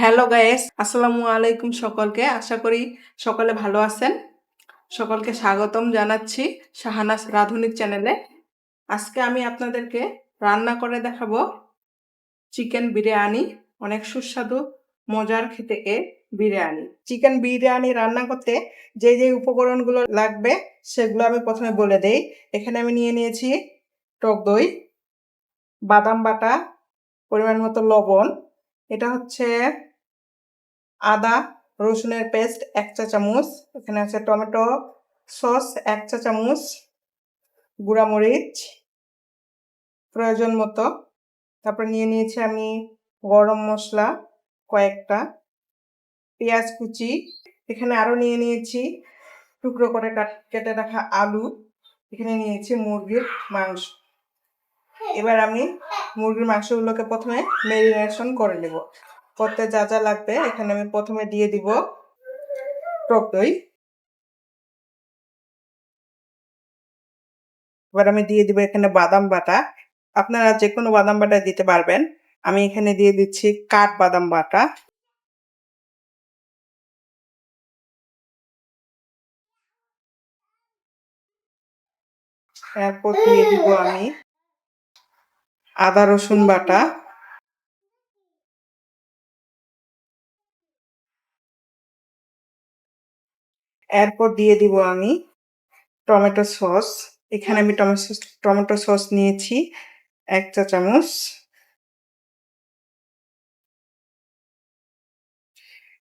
Hello guys আসসালামু আলাইকুম সকলকে। আশা করি সকলে ভালো আছেন। সকলকে স্বাগতম জানাচ্ছি শাহানাস রাধুনিক চ্যানেলে আজকে আমি আপনাদেরকে রান্না করে দেখাবো চিকেন বিরিয়ানি, অনেক সুস্বাদু, মজার খেতে এ বিরিয়ানি। চিকেন বিরিয়ানি রান্না করতে যে যে উপকরণগুলো লাগবে সেগুলো আমি প্রথমে বলে দেই। এখানে আমি নিয়ে নিয়েছি টক দই, বাদাম বাটা, পরিমাণ মতো লবণ। এটা হচ্ছে আদা রসুনের পেস্ট এক চা চামচ এখানে আছে টমেটো সস এক চা চামচ গুঁড়ামরিচ প্রয়োজন মতো। তারপর নিয়ে নিয়েছি আমি গরম মশলা কয়েকটা পেঁয়াজ কুচি। এখানে আরও নিয়ে নিয়েছি টুকরো করে কেটে রাখা আলু। এখানে নিয়েছি মুরগির মাংস। এবার আমি মুরগির মাংসগুলোকে প্রথমে মেরিনেশন করে নেব। করতে যা যা লাগবে, এখানে আমি প্রথমে দিয়ে দিব টক দই। এবার আমি দিয়ে দিব এখানে বাদাম বাটা। আপনারা যে কোনো বাদাম বাটা দিতে পারবেন। আমি এখানে দিয়ে দিচ্ছি কাঠ বাদাম বাটা। এরপর দিয়ে দিব আমি আদা রসুন বাটা। এরপর দিয়ে দিব আমি টমেটো সস। এখানে আমি টমেটো টমেটো সস নিয়েছি এক চা চামচ।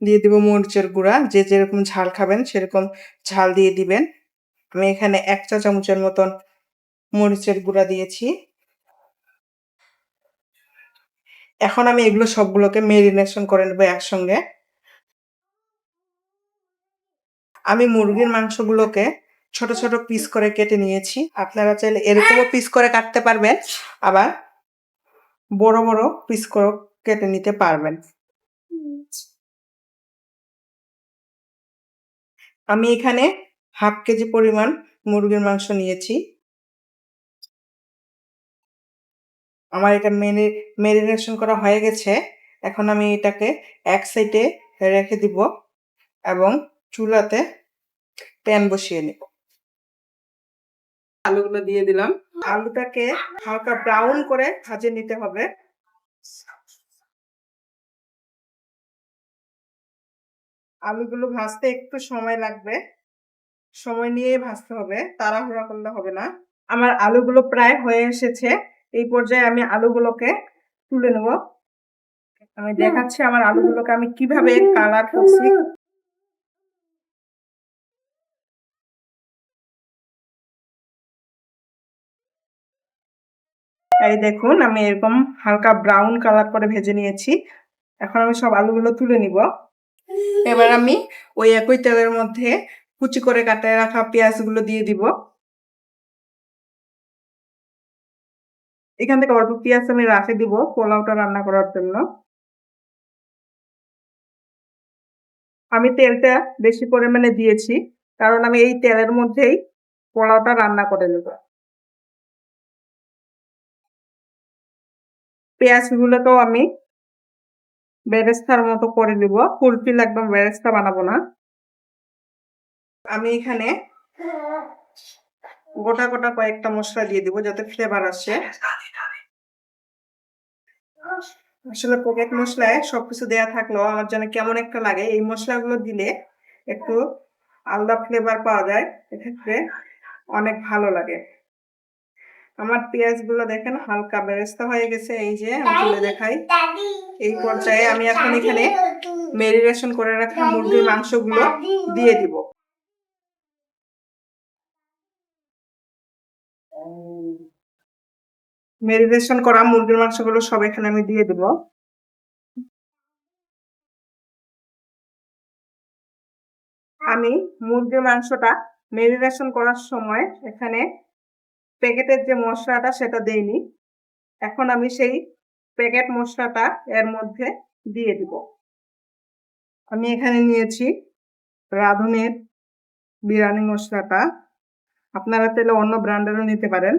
দিয়ে দিব মরিচের গুঁড়া। যে যেরকম ঝাল খাবেন সেরকম ঝাল দিয়ে দিবেন। আমি এখানে এক চা চামচের মতন মরিচের গুঁড়া দিয়েছি। এখন আমি এগুলো সবগুলোকে মেরিনেশন করে নেব একসঙ্গে। আমি মুরগির মাংসগুলোকে ছোট ছোট পিস করে কেটে নিয়েছি। আপনারা চাইলে এরকমও পিস করে কাটতে পারবেন, আবার বড় বড় পিস করে কেটে নিতে পারবেন। আমি এখানে হাফ কেজি পরিমাণ মুরগির মাংস নিয়েছি। আমার এটা মেরি, মেরিনেশন করা হয়ে গেছে। এখন আমি এটাকে এক সাইডে রেখে দিব এবং চুলাতে প্যান বসিয়ে নেব। আলুগুলো দিয়ে দিলাম। আলুটাকে হালকা ব্রাউন করে ভাজে নিতে হবে। আলুগুলো ভাজতে একটু সময় লাগবে। সময় নিয়ে ভাজতে হবে তাড়াহুড়া করলে হবে না। আমার আলুগুলো প্রায় হয়ে এসেছে। এই পর্যায়ে আমি আলুগুলোকে তুলে নেব। আমি দেখাচ্ছি আমার আলুগুলোকে আমি কীভাবে কালার করছি। এই দেখুন, আমি এরকম হালকা ব্রাউন কালার করে ভেজে নিয়েছি। এখন আমি সব আলুগুলো তুলে নিব। এবার আমি ওই একই তেলের মধ্যে কুচি করে কাটায় রাখা পেঁয়াজগুলো দিয়ে দিব। এখান থেকে অল্প পেঁয়াজ আমি রাখে দিব পোলাওটা রান্না করার জন্য। আমি তেলটা বেশি পরিমাণে দিয়েছি, কারণ আমি এই তেলের মধ্যেই পোলাওটা রান্না করে নেব। পেঁয়াজগুলোকেও আমি বেরেস্তার মতো করে নিব। ফুলফিল একদম বেরেস্তা বানাবো না। আমি এখানে গোটা গোটা কয়েকটা মশলা দিয়ে দিব যাতে ফ্লেভার আসে। আসলে পকেট মশলায় সবকিছু দেয়া থাকলেও আমার যেন কেমন একটা লাগে, এই মশলাগুলো দিলে একটু আলাদা ফ্লেভার পাওয়া যায়। এক্ষেত্রে অনেক ভালো লাগে। আমার পেঁয়াজগুলো দেখেন হালকা বেরেস্তা হয়ে গেছে এই যে আমি তুলে দেখাই। এই পর্যায়ে আমি এখন এখানে মেরিনেশন করে রাখা মুরগির মাংসগুলো দিয়ে দিব। মেরিনেশন করা মুরগির মাংসগুলো সব এখানে আমি দিয়ে দিব। আমি মুরগির মাংসটা মেরিনেশন করার সময় এখানে প্যাকেটের যে মশলাটা সেটা দেইনি। এখন আমি সেই প্যাকেট মশলাটা এর মধ্যে দিয়ে দিব। আমি এখানে নিয়েছি রাঁধুনের বিরিয়ানি মশলাটা। আপনারা তাহলে অন্য ব্র্যান্ডেরও নিতে পারেন।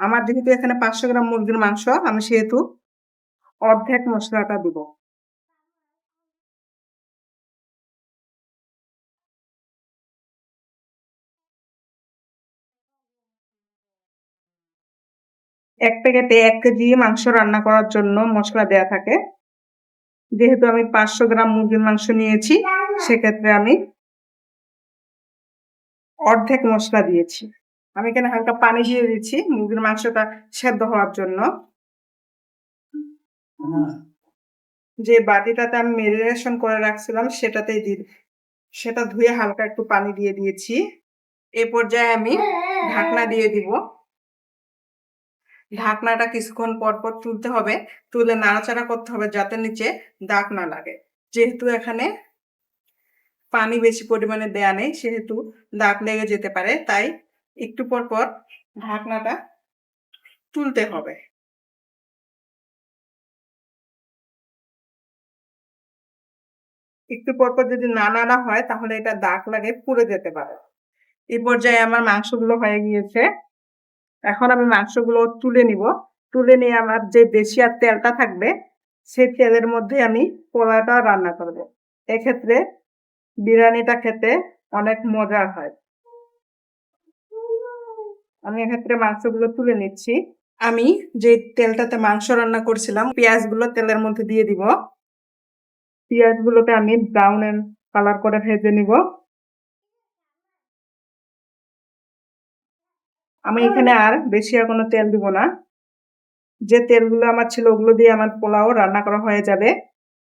আমার যেহেতু এখানে পাঁচশো গ্রাম মুরগির মাংস, আমি সেহেতু অর্ধেক মশলাটা দিব। এক প্যাকেটে এক কেজি মাংস রান্না করার জন্য মশলা দেয়া থাকে। যেহেতু আমি পাঁচশো গ্রাম মুরগির মাংস নিয়েছি, সেক্ষেত্রে আমি অর্ধেক মশলা দিয়েছি। আমি এখানে হালকা পানি দিয়ে দিচ্ছি মুরগির মাংসটা সেদ্ধ হওয়ার জন্য। যে বাটিটাতে আমি মেরিনেশন করে রাখছিলাম, সেটাতেই দিয়ে সেটা ধুয়ে হালকা একটু পানি দিয়ে দিয়েছি। এ পর্যায়ে আমি ঢাকনা দিয়ে দিব। ঢাকনাটা কিছুক্ষণ পর পর তুলতে হবে, তুলে নাড়াচাড়া করতে হবে যাতে নিচে দাগ না লাগে। যেহেতু এখানে পানি বেশি পরিমাণে দেয়া নেই, সেহেতু দাগ লেগে যেতে পারে, তাই একটু পর পর ঢাকনাটা তুলতে হবে। একটু পর পর যদি না নাড়া হয়, তাহলে এটা দাগ লাগে, পুড়ে যেতে পারে। এই পর্যায়ে আমার মাংসগুলো হয়ে গিয়েছে। এখন আমি মাংসগুলো তুলে নিব। তুলে নিয়ে আমার যে দেশি আর তেলটা থাকবে, সেই তেলের মধ্যে আমি পোলাটা রান্না করব। এক্ষেত্রে বিরিয়ানিটা খেতে অনেক মজা হয়। আমি এক্ষেত্রে মাংসগুলো তুলে নিচ্ছি। আমি যে তেলটাতে মাংস রান্না করছিলাম, পেঁয়াজগুলো তেলের মধ্যে দিয়ে দিব। পেঁয়াজগুলোকে আমি ব্রাউন কালার করে ভেজে নিব। আমি এখানে আর বেশি আর কোনো তেল দিব না। যে তেলগুলো আমার ছিল ওগুলো দিয়ে আমার পোলাও রান্না করা হয়ে যাবে।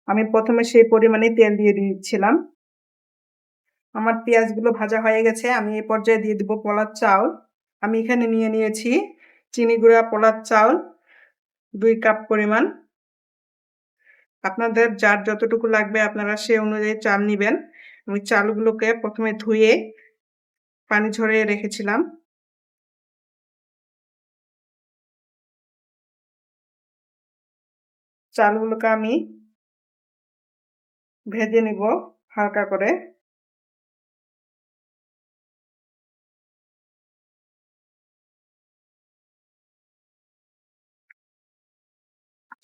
আমি প্রথমে সেই পরিমাণে তেল দিয়ে দিয়েছিলাম আমার পেঁয়াজগুলো ভাজা হয়ে গেছে, আমি এই পর্যায়ে দিয়ে দিব পোলার চাউল আমি এখানে নিয়ে নিয়েছি চিনি গুঁড়া, পোলার চাউল দুই কাপ পরিমাণ। আপনাদের যার যতটুকু লাগবে আপনারা সে অনুযায়ী চাল নেবেন। আমি চালগুলোকে প্রথমে ধুয়ে পানি ঝরিয়ে রেখেছিলাম। চালগুলোকে আমি ভেজে নিব হালকা করে।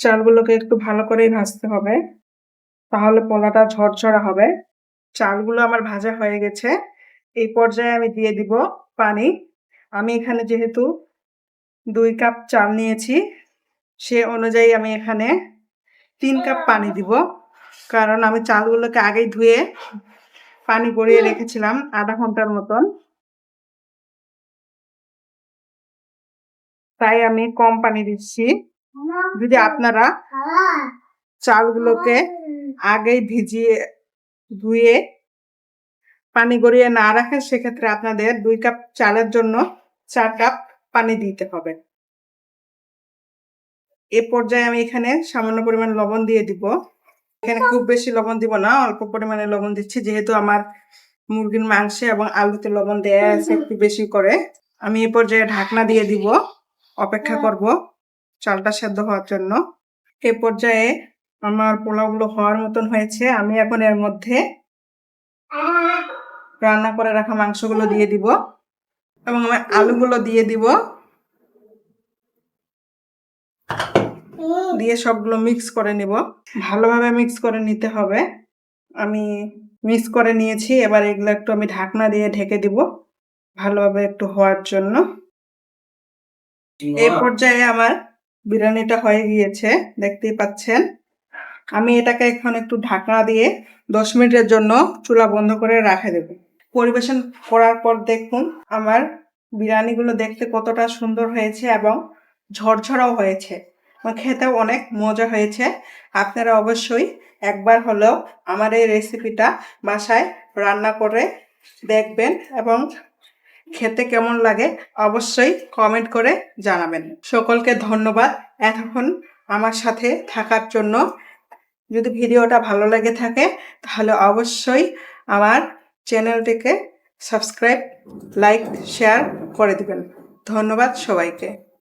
চালগুলোকে একটু ভালো করেই ভাজতে হবে, তাহলে পোলাটা ঝরঝরা হবে। চালগুলো আমার ভাজা হয়ে গেছে, এই পর্যায়ে আমি দিয়ে দিব পানি। আমি এখানে যেহেতু দুই কাপ চাল নিয়েছি, সে অনুযায়ী আমি এখানে তিন কাপ পানি দিব। কারণ আমি চালগুলোকে আগেই ধুয়ে পানি গড়িয়ে রেখেছিলাম আধা ঘণ্টার মতন। তাই আমি কম পানি দিচ্ছি। যদি আপনারা চালগুলোকে আগেই ভিজিয়ে ধুয়ে পানি গড়িয়ে না রাখে সেক্ষেত্রে আপনাদের দুই কাপ চালের জন্য চার কাপ পানি দিতে হবে। এ পর্যায়ে আমি এখানে সামান্য পরিমাণ লবণ দিয়ে দিব। এখানে খুব বেশি লবণ দিব না, অল্প পরিমাণে লবণ দিচ্ছি। যেহেতু আমার মুরগির মাংসে এবং আলুতে লবণ দেয়া আছে একটু বেশি করে, আমি এ পর্যায়ে ঢাকনা দিয়ে দিব। অপেক্ষা করব চালটা সেদ্ধ হওয়ার জন্য। এ পর্যায়ে আমার পোলাওগুলো হওয়ার মতন হয়েছে। আমি এখন এর মধ্যে রান্না করে রাখা মাংসগুলো দিয়ে দিব এবং আমি আলুগুলো দিয়ে দিব। দিয়ে সবগুলো মিক্স করে নিব। ভালোভাবে মিক্স করে নিতে হবে। আমি মিক্স করে নিয়েছি। এবার এগুলো একটু আমি ঢাকনা দিয়ে ঢেকে দিব ভালোভাবে একটু হওয়ার জন্য। এই পর্যায়ে আমার বিরিয়ানিটা হয়ে গিয়েছে দেখতেই পাচ্ছেন। আমি এটাকে এখন একটু ঢাকনা দিয়ে দশ মিনিটের জন্য চুলা বন্ধ করে রাখে দেব। পরিবেশন করার পর দেখুন আমার বিরিয়ানিগুলো দেখতে কতটা সুন্দর হয়েছে এবং ঝরঝরাও হয়েছে। এবং খেতেও অনেক মজা হয়েছে। আপনারা অবশ্যই একবার হলেও আমার এই রেসিপিটা বাসায় রান্না করে দেখবেন এবং খেতে কেমন লাগে অবশ্যই কমেন্ট করে জানাবেন। সকলকে ধন্যবাদ। এতক্ষণ আমার সাথে থাকার জন্য যদি ভিডিওটা ভালো লেগে থাকে তাহলে অবশ্যই আমার চ্যানেলটিকে সাবস্ক্রাইব লাইক শেয়ার করে দিবেন। ধন্যবাদ সবাইকে।